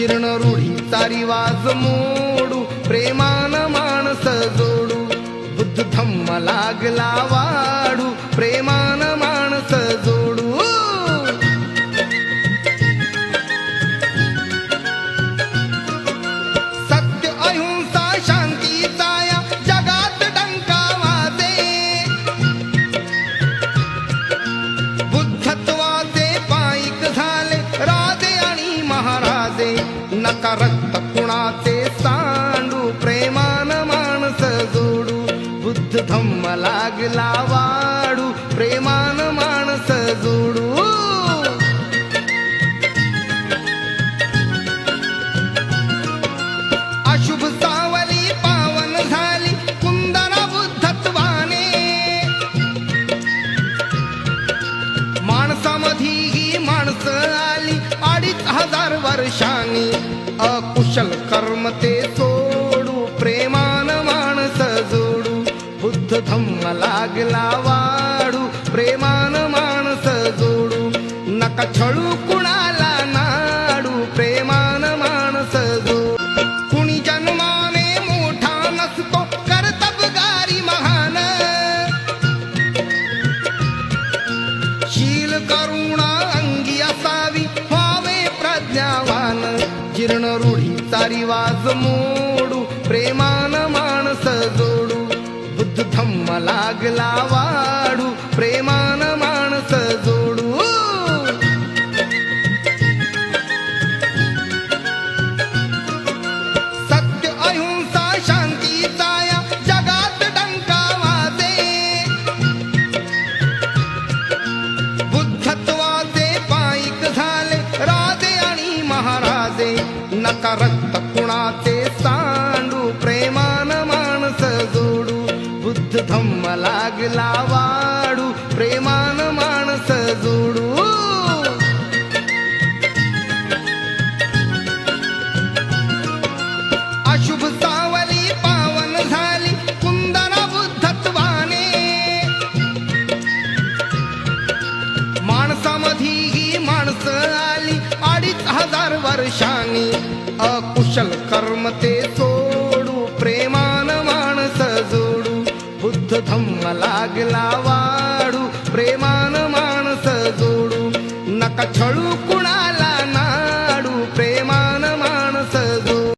जीर्ण रूढी तारी वाज मोडू प्रेमान माणस जोडू. बुद्ध धम्म लागला वाढू प्रेमान कुणाचे सांडू प्रेमान माणस जोडू. बुद्ध धम्म लागला वाडू प्रेमान माणस जोडू. अशुभ सावली पावन झाली कुंदना बुद्धत्वाने. माणसामधी ही माणसं अडीच हजार वर्षांनी अकुशल कर्म ते सोडू प्रेमान माणस जोडू बुद्ध धम्म लागला वाढू प्रेमान माणस जोडू नका छळू कुणाला रूढीचा मोडू प्रेमान माणस जोडू. बुद्ध धम्म लागला वाढू प्रेमान माणस जोडू. सत्य अहिंसा शांतीचा या जगात डंका वाजे. बुद्धत्वाचे पायिक झाले राजे आणि महाराजे. नकार लागला वाढू प्रेमान माणस जोडू. अशुभ सावली पावन झाली कुंदना बुद्धत्वाने. माणसामधी ही माणसं आली अडीच हजार वर्षांनी. अकुशल कर्म ते सोडू प्रेमान लागला वाढू प्रेमान माणस जोडू. नका छळू